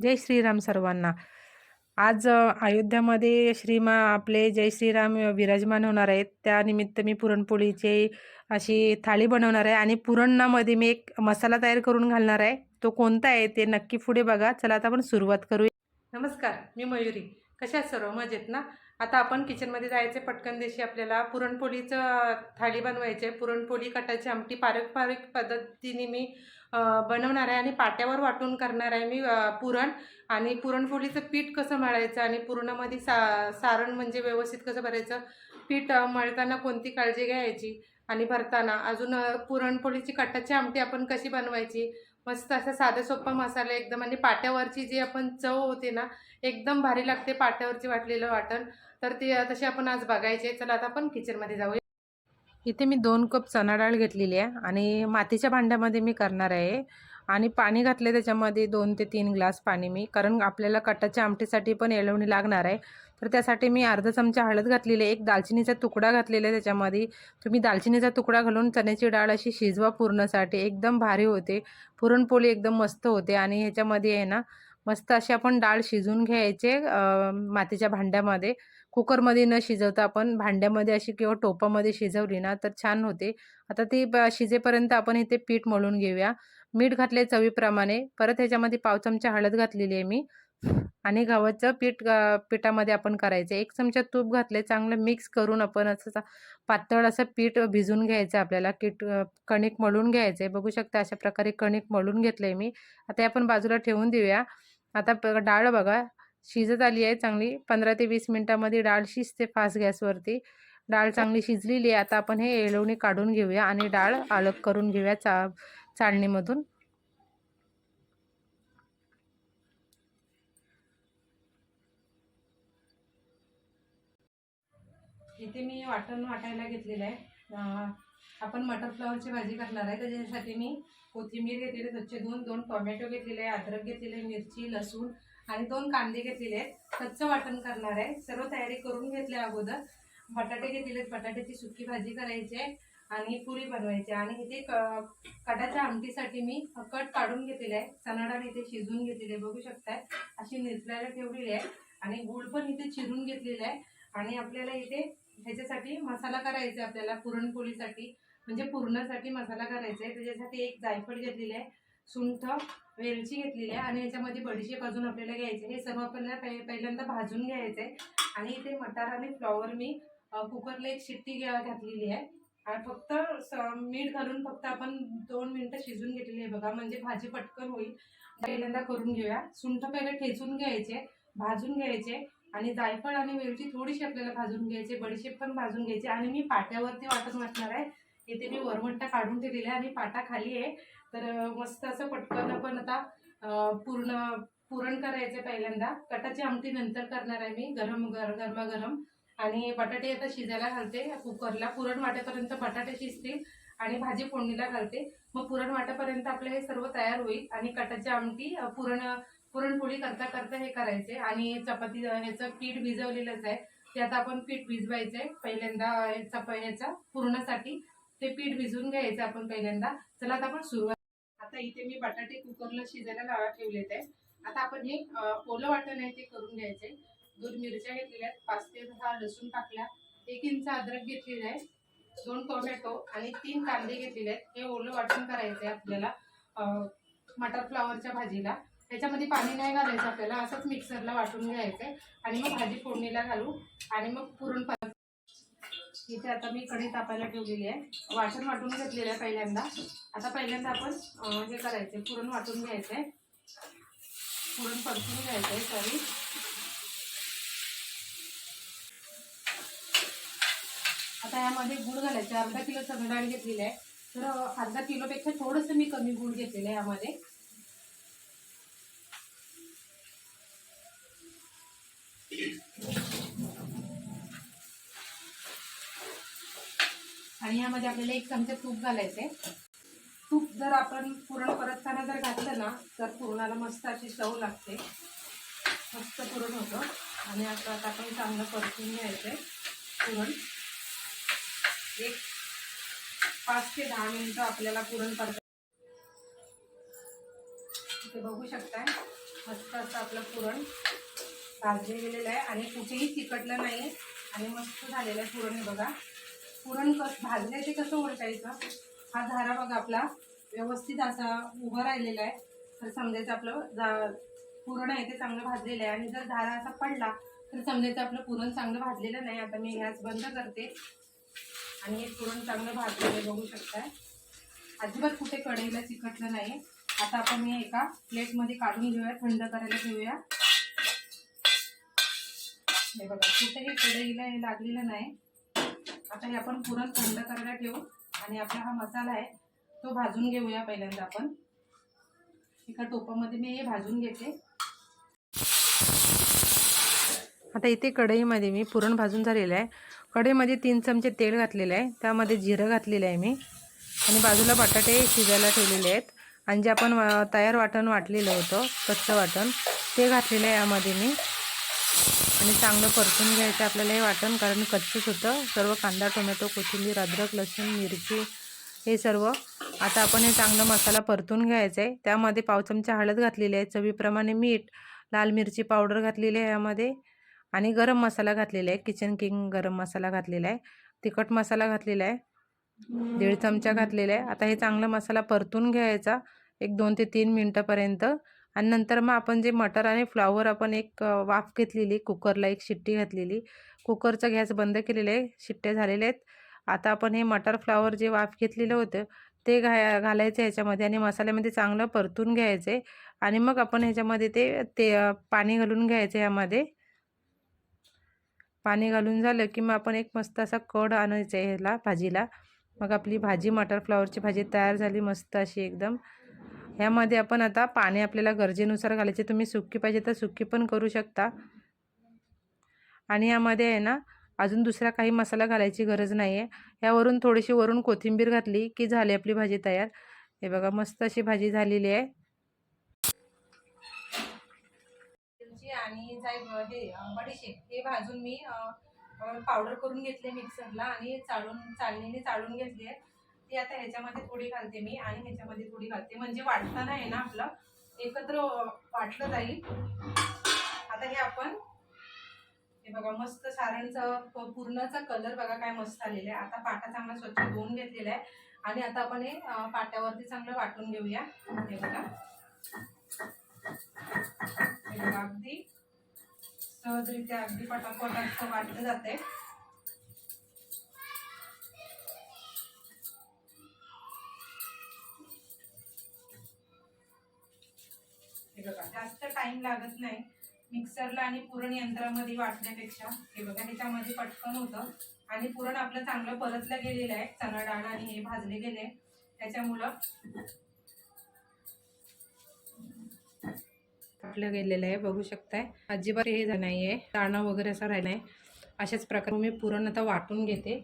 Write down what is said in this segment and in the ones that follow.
जय श्रीराम सर्वांना. आज अयोध्यामध्ये श्रीमा आपले जय श्रीराम विराजमान होणार आहेत. त्यानिमित्त मी पुरणपोळीची अशी थाळी बनवणार आहे आणि पुरणामध्ये मी एक मसाला तयार करून घालणार आहे. तो कोणता आहे ते नक्की पुढे बघा. चला आता आपण सुरुवात करूया. नमस्कार मी मयुरी. कशा सर्व? मजेत ना? आता आपण किचनमध्ये जायचे पटकन देशी आपल्याला पुरणपोळीचं थाळी बनवायची आहे. पुरणपोळी कटाची आमटी पारंपरिक पद्धतीने मी बनवणार आहे आणि पाट्यावर वाटून करणार आहे मी पुरण. आणि पुरणपोळीचं पीठ कसं मळायचं आणि पुरणामध्ये सा सारण म्हणजे व्यवस्थित कसं भरायचं? पीठ मळताना कोणती काळजी घ्यायची? आणि भरताना अजून पुरणपोळीची कटाची आमटी आपण कशी बनवायची? मस्त असं साधं सोपा मसाला एकदम आणि पाट्यावरची जी आपण चव होते ना एकदम भारी लागते पाट्यावरची वाटलेलं वाटण. तर ते तशी तसे आपण आज बघायचे. चला आता आपण किचनमध्ये जाऊया. इथे मी दोन कप चणा डाळ घेतलेली आहे आणि मातीच्या भांड्यामध्ये मी करणार आहे. आणि पाणी घातले त्याच्यामध्ये दोन ते तीन ग्लास पाणी मी. कारण आपल्याला कटाच्या आमटीसाठी पण येळवणी लागणार आहे. तर त्यासाठी मी अर्धा चमचा हळद घातलेली आहे. एक दालचिनीचा तुकडा घातलेला आहे त्याच्यामध्ये. तुम्ही दालचिनीचा तुकडा घालून चण्याची डाळ अशी शिजवा पूर्णसाठी. एकदम भारी होते. पुरणपोळी एकदम मस्त होते. आणि ह्याच्यामध्ये आहे ना मस्त अशी आपण डाळ शिजून घ्यायचे मातीच्या भांड्यामध्ये. कुकरमध्ये न शिजवता आपण भांड्यामध्ये अशी किंवा टोपामध्ये शिजवली ना तर छान होते. आता ती ब- शिजेपर्यंत आपण इथे पीठ मळून घेऊया. मीठ घातले चवीप्रमाणे. परत ह्याच्यामध्ये पाव चमचा हळद घातलेली आहे मी. आणि गव्हाचं पीठ पिठामध्ये आपण करायचं एक चमचा तूप घातले चांगलं मिक्स करून आपण असं पातळ असं पीठ भिजून घ्यायचं आपल्याला. किट कणिक मळून घ्यायचं आहे. बघू शकता अशा प्रकारे कणिक मळून घेतलं आहे मी. आता हे आपण बाजूला ठेवून देऊया. आता डाळ बघा. शिजत आली आहे चांगली. पंधरा ते वीस मिनटामध्ये डाळ शिजते फास्ट गॅसवरती. डाळ चांगली शिजलेली आहे. आता आपण हे येळवणी काढून घेऊया आणि डाळ अलग करून घेऊया चा चाळणीमधून. इथे मी वाटण वाटायला घेतलेलं आहे. आपण मटर फ्लावरची भाजी करणार आहे. त्याच्यासाठी मी कोथिंबीर घेतलेली स्वच्छ धुवून. दोन टोमॅटो घेतलेले आहे अद्रक घेतलेले मिरची लसूण आणि दोन कांदे घेतलेले आहेत. कच्चं वाटण करणार आहे. सर्व तयारी करून घेतली अगोदर. बटाटे घेतलेले आहेत. बटाट्याची सुकी भाजी करायची आहे आणि पुरी बनवायची आहे. आणि इथे क कटाच्या आमटीसाठी मी कट काढून घेतलेले आहे. चणा इथे शिजवून घेतलेले आहे. बघू शकताय. अशी निचलायला ठेवलेली आहे. आणि गुळ पण इथे चिरून घेतलेले आहे. आणि आपल्याला इथे ह्याच्यासाठी मसाला करायचा आहे आपल्याला. पुरणपोळीसाठी. म्हणजे पुरणासाठी मसाला करायचा आहे. त्याच्यासाठी एक जायफळ घेतलेली आहे. सुंठ वेलची घेतलेली आहे आणि याच्यामध्ये बडीशेप अजून आपल्याला घ्यायचे हे सर्व आपल्याला पहि- पहिल्यांदा भाजून घ्यायचं आहे आणि इथे मटार आणि फ्लॉवर मी कुकरला एक शिट्टी घ्या- घातलेली आहे. आणि फक्त मीठ घालून फक्त आपण दोन मिनटं शिजून घेतलेली आहे बघा. म्हणजे भाजी पटकन होईल. पहिल्यांदा करून घेऊया. सुंठ पहिले ठेचून घ्यायचे भाजून घ्यायचे. आणि जायफळ आणि वेलची थोडीशी आपल्याला भाजून घ्यायची बडीशेप पण भाजून घ्यायची. आणि मी पाट्यावरती वाटण वाटणार आहे. इथे मी वरवंटा काढून ठेवलेला आहे आणि पाटा खाली आहे. तर मस्त असं पटकन आपण आता पूर्ण पुरण करायचं पहिल्यांदा. कटाची आमटी नंतर करणार आहे मी गरम गर गरमागरम. आणि बटाटे आता शिजायला घालते कुकरला. पुरण वाटेपर्यंत बटाटे शिजतील आणि भाजी फोडणीला घालते. मग पुरण वाटेपर्यंत आपलं हे सर्व तयार होईल आणि कटाची आमटी पुरण पुरणपोळी करता करता हे करायचे. आणि चपाती ह्याचं पीठ भिजवलेलंच आहे. ते आता आपण पीठ भिजवायचंय पहिल्यांदा चप चपा ह्याचा पुरणासाठी. ते पीठ भिजवून घ्यायचं आपण पहिल्यांदा. चला आता आपण सुरुवात आता इथे मी बटाटे कुकरला शिजायला लावा ठेवलेत आहे आता आपण हे ओलं वाटण आहे ते करून घ्यायचंय दोन मिरच्या घेतलेल्या आहेत. पाच ते दहा लसूण टाकल्या. एक इंच अद्रक घेतलेला आहे. दोन टोमॅटो आणि तीन कांदे घेतलेले आहेत. हे ओलं वाटण करायचं आहे आपल्याला मटर फ्लावरच्या भाजीला. त्याच्यामध्ये पाणी नाही घालायचं आपल्याला. असंच मिक्सरला वाटून घ्यायचं आहे आणि मग भाजी फोडणीला घालू. आणि मग पुरण इथे आता मी कढी तापायला ठेवलेली आहे. वाटण वाटून घेतलेलं आहे पहिल्यांदा. आता पहिल्यांदा आपण हे करायचं पुरण वाटून घ्यायचं आहे पुरण परतून घ्यायचं आहे सॉरी आता यामध्ये गुळ घालायचं आहे. अर्धा किलो चणा डाळ घेतलेली आहे. तर अर्धा किलोपेक्षा थोडंसं मी कमी गुळ घेतलेलं आहे यामध्ये. आणि यामध्ये आपल्याला एक चमचा तूप घालायचं आहे तूप जर आपण पुरण परतताना जर घातलं ना तर पुरणाला मस्त अशी चव लागते. मस्त पुरण होतं. आणि आता आता आपण चांगलं परतून घ्यायचं आहे पुरण. एक पाच ते दहा मिनटं आपल्याला पुरण परत इथे बघू शकताय मस्त असं आपलं पुरण भाजले गेलेलं आहे. आणि कुठेही चिकटलं नाही आणि मस्त झालेलं आहे पुरण हे बघा. पुरण कस भाजले ते कसं उलटायचं? हा झारा बघा आपला. व्यवस्थित असा उभा राहिलेला आहे. तर समजायचं आपलं जा पुरण आहे ते चांगलं भाजलेलं आहे. आणि जर झारा असा पडला तर समजायचं आपलं पुरण चांगलं भाजलेलं नाही. आता मी गॅस बंद करते. आणि हे पुरण चांगलं भाजलेलं बघू शकताय. अजिबात कुठे कढईला चिकटलं नाही. आता आपण हे एका प्लेटमध्ये काढून घेऊया. थंड करायला घेऊया. हे बघा कुठेही कढईला हे लागलेलं नाही. आता हे आपण पुरण थंड करायला ठेवू. आणि आपला हा मसाला आहे तो भाजून घेऊया पहिल्यांदा आपण. एका टोपामध्ये मी हे भाजून घेते. आता इथे कढईमध्ये मी पुरण भाजून झालेलं आहे. कढईमध्ये तीन चमचे तेल घातलेलं आहे. त्यामध्ये जिरं घातलेलं आहे मी. आणि बाजूला बटाटे शिजायला ठेवलेले आहेत. आणि जे आपण वा- तयार वाटण वाटलेलं होतं कच्चं वाटण ते घातलेलं आहे यामध्ये मी. आणि चांगलं परतून घ्यायचं आपल्याला हे वाटण कारण कच्चंच होतं. सर्व कांदा टोमॅटो कोथिंबीर अद्रक लसूण मिरची हे सर्व आता आपण हे चांगलं मसाला परतून घ्यायचं आहे त्यामध्ये पाव चमचा हळद घातलेली आहे चवीप्रमाणे मीठ लाल मिरची पावडर घातलेली आहे यामध्ये आणि गरम मसाला घातलेला आहे. किचन किंग गरम मसाला घातलेला आहे. तिखट मसाला घातलेला आहे. दीड चमचा घातलेला आहे. आता हे चांगला मसाला परतून घ्यायचा एक दोन ते तीन मिनटापर्यंत. आणि नंतर मग आपण जे मटर आणि फ्लॉवर आपण एक वाफ घेतलेली कुकरला एक शिट्टी घातलेली. कुकरचा गॅस बंद केलेला आहे शिट्ट्या झालेल्या आहेत. आता आपण हे मटर फ्लॉवर जे वाफ घेतलेलं होतं ते घा घालायचं ह्याच्यामध्ये आणि मसाल्यामध्ये चांगलं परतून घ्यायचे आणि मग आपण ह्याच्यामध्ये ते ते पाणी घालून घ्यायचं ह्यामध्ये. पाणी घालून झालं की मग आपण एक मस्त असा कड आणायचा आहे ह्याला भाजीला. मग आपली भाजी मटर फ्लॉवरची भाजी तयार झाली मस्त अशी एकदम. ह्यामध्ये आपण आता पाणी आपल्याला गरजेनुसार घालायचे. तुम्ही सुक्की पाहिजे तर सुक्की पण करू शकता. आणि यामध्ये आहे ना अजून दुसरा काही मसाला घालायची गरज नाही आहे यावरून थोडीशी वरून कोथिंबीर घातली की झाली आपली भाजी तयार. हे बघा मस्त अशी भाजी झालेली आहे. आणि हे बडीशेप हे भाजून मी पावडर करून घेतले मिक्सरला आणि चाळून चाळणीने चाळून घेतली आहे. ती आता ह्याच्यामध्ये थोडी घालते मी आणि ह्याच्यामध्ये थोडी घालते. म्हणजे वाटताना आहे ना आपलं एकत्र वाटलं जाईल आता हे आपण हे बघा मस्त सारणचं पूर्णचा कलर बघा काय मस्त आलेला आहे. आता पाटा चांगला स्वच्छ धुवून घेतलेला आहे. आणि आता आपण हे पाट्यावरती चांगलं वाटून घेऊया. हे बघा. हे बघा अगदी सहजरित्या अगदी पटापट असं वाटलं जाते हे बघा. जास्त टाइम लागत नाही. मिक्सरला आणि पुरण यंत्रामध्ये वाटण्यापेक्षा हे बघा ह्याच्यामध्ये पटकन होतं. आणि पुरण आपलं चांगलं परतलं गेलेलं आहे. चणा डाळ आणि हे भाजले गेले. त्याच्यामुळं आपलं गेलेलं आहे. बघू शकताय. अजिबात हे झालं नाही आहे दाणं वगैरे असं राहिलं आहे अशाच प्रकारे मी पुरण आता वाटून घेते.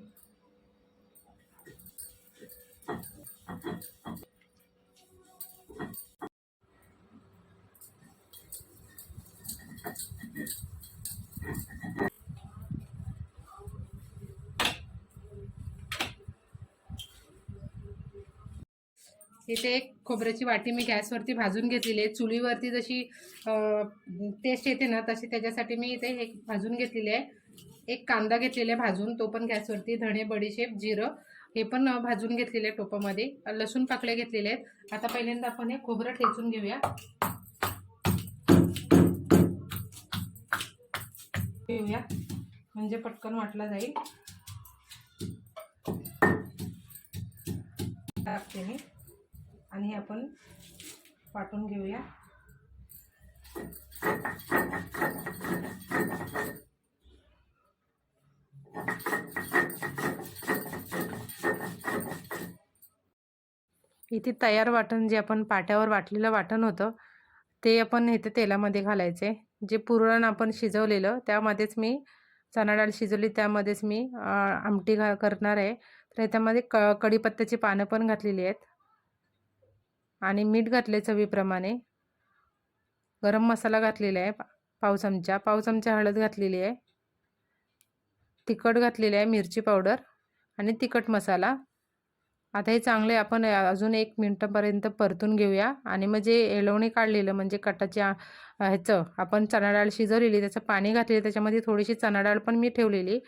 इथे एक खोबऱ्याची वाटी मी गॅसवरती भाजून घेतलेली आहे. चुलीवरती जशी टेस्ट येते ना तशी त्याच्यासाठी मी इथे एक भाजून घेतलेली आहे. एक कांदा घेतलेला आहे भाजून तो पण गॅसवरती धणे बडीशेप जिरं हे पण भाजून घेतलेले आहे टोपामध्ये. लसूण पाकळे घेतलेले आहेत. आता पहिल्यांदा आपण हे खोबरं ठेचून घेऊया. घेऊया. म्हणजे पटकन वाटला जाईल. टाकते मी. आणि हे आपण वाटून घेऊया. इथे तयार वाटण जे आपण पाट्यावर वाटलेलं वाटण होतं ते आपण इथे तेलामध्ये घालायचे. जे पुरण आपण शिजवलेलं त्यामध्येच मी चणा डाळ शिजवली त्यामध्येच मी आमटी घा करणार आहे. तर त्यामध्ये क कढीपत्त्याची पानं पण घातलेली आहेत. आणि मीठ घातले चवीप्रमाणे. गरम मसाला घातलेला आहे पा- पाव चमचा. पाव चमचा हळद घातलेली आहे. तिखट घातलेली आहे मिरची पावडर. आणि तिखट मसाला. आता हे चांगले आपण अजून एक मिनटापर्यंत परतून घेऊया. आणि मग जे एलवणी काढलेलं म्हणजे कटाच्या ह्याचं आपण चणा डाळ शिजवलेली त्याचं पाणी घातलेलं त्याच्यामध्ये थोडीशी चणा डाळ पण मी ठेवलेली.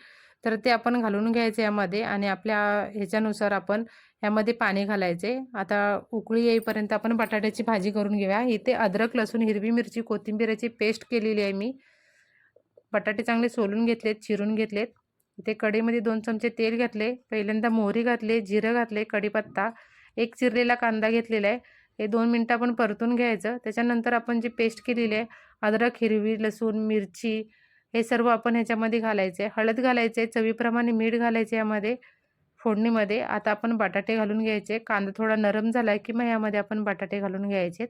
तर ते आपण घालून घ्यायचे यामध्ये आणि आपल्या ह्याच्यानुसार आपण यामध्ये पाणी घालायचे. आता उकळी येईपर्यंत आपण बटाट्याची भाजी करून घेऊया. इथे अद्रक लसूण हिरवी मिरची कोथिंबीराची पेस्ट केलेली आहे मी. बटाटे चांगले सोलून घेतलेत चिरून घेतलेत. इथे कढईमध्ये दोन चमचे तेल घातले पहिल्यांदा मोहरी घातले जिरं घातले कढीपत्ता एक चिरलेला कांदा घेतलेला आहे. हे दोन मिनटं आपण परतून घ्यायचं. त्याच्यानंतर आपण जी पेस्ट केलेली आहे अद्रक हिरवी लसूण मिरची हे सर्व आपण ह्याच्यामध्ये घालायचे हळद घालायचे चवीप्रमाणे मीठ घालायचे यामध्ये फोडणीमध्ये. आता आपण बटाटे घालून घ्यायचे. कांदा थोडा नरम झाला की मग यामध्ये आपण बटाटे घालून घ्यायचे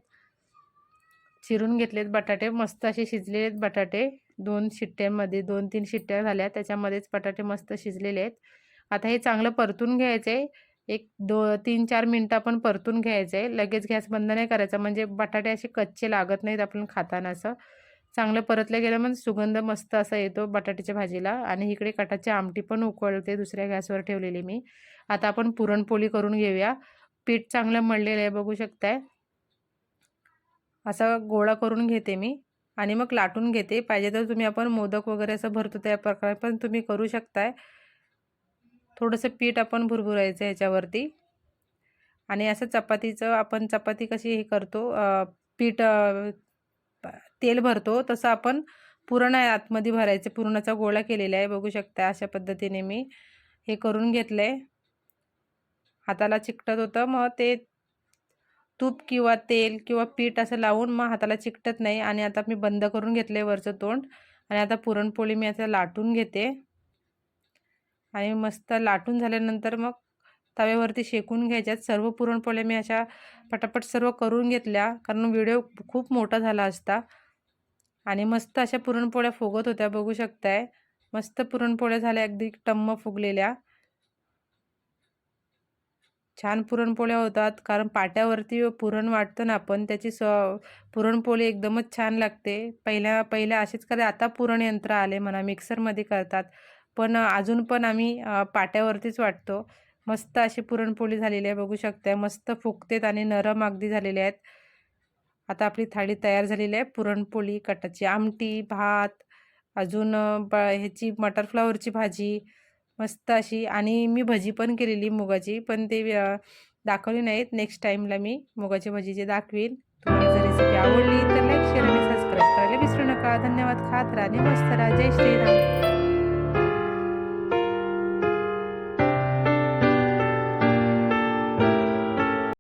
चिरून घेतलेत बटाटे मस्त असे शिजलेले आहेत बटाटे. दोन शिट्ट्यांमध्ये दोन तीन शिट्ट्या झाल्या. त्याच्यामध्येच बटाटे मस्त शिजलेले आहेत. आता हे चांगलं परतून घ्यायचं आहे एक दो तीन चार मिनटं आपण परतून घ्यायचं आहे लगेच गॅस बंद नाही करायचा. म्हणजे बटाटे असे कच्चे लागत नाहीत आपण खाताना असं. चांगलं परतलं गेलं म्हणजे सुगंध मस्त असा येतो बटाट्याच्या भाजीला. आणि इकडे कटाची आमटी पण उकळते दुसऱ्या गॅसवर ठेवलेली मी. आता आपण पुरणपोळी करून घेऊया. पीठ चांगलं मळलेलं आहे बघू शकताय. असा गोळा करून घेते मी आणि मग लाटून घेते. पाहिजे तर तुम्ही आपण मोदक वगैरे असं भरतो त्या प्रकारे पण तुम्ही करू शकताय. थोडंसं पीठ आपण भुरभुरायचं ह्याच्यावरती. आणि असं चपातीचं आपण चपाती कशी हे करतो पीठ तेल भरतो तसं आपण पुरण आहे आतमध्ये भरायचं. पुरणाचा गोळा केलेला आहे बघू शकता अशा पद्धतीने मी हे करून घेतलं आहे हाताला चिकटत होतं मग ते तूप किंवा तेल किंवा पीठ असं लावून मग हाताला चिकटत नाही आणि आता मी बंद करून घेतलं आहे वरचं तोंड. आणि आता पुरणपोळी मी आता लाटून घेते. आणि मस्त लाटून झाल्यानंतर मग तव्यावरती शेकून घ्यायच्यात. सर्व पुरणपोळ्या मी अशा पटापट सर्व करून घेतल्या. कारण व्हिडिओ खूप मोठा झाला असता. आणि मस्त अशा पुरणपोळ्या फुगत होत्या बघू शकताय. मस्त पुरणपोळ्या झाल्या अगदी टम्म फुगलेल्या. छान पुरणपोळ्या होतात. कारण पाट्यावरती पुरण वाटतं ना आपण त्याची स पुरणपोळी एकदमच छान लागते. पहिल्या पहिल्या असेच करे आता पुरणयंत्र आले म्हणा मिक्सरमध्ये करतात. पण अजून पण आम्ही पाट्यावरतीच वाटतो. मस्त अशी पुरणपोळी झालेली आहे बघू शकता मस्त फुगतेत आणि नरम अगदी झालेले आहेत. आता आपली थाळी तयार झालेली आहे पुरणपोळी कटाची आमटी भात अजून ब ह्याची मटरफ्लावरची भाजी मस्त अशी आणि मी भजी पण केलेली मुगाची पण ते दाखवली नाहीत. नेक्स्ट टाईमला मी मुगाची जे दाखवीन. तुम्हाला जर रेसिपी आवडली तर लाईक शेअर आणि सबस्क्राईब करायला विसरू नका. धन्यवाद. खात राहा मस्त राहा. जय श्रीराम.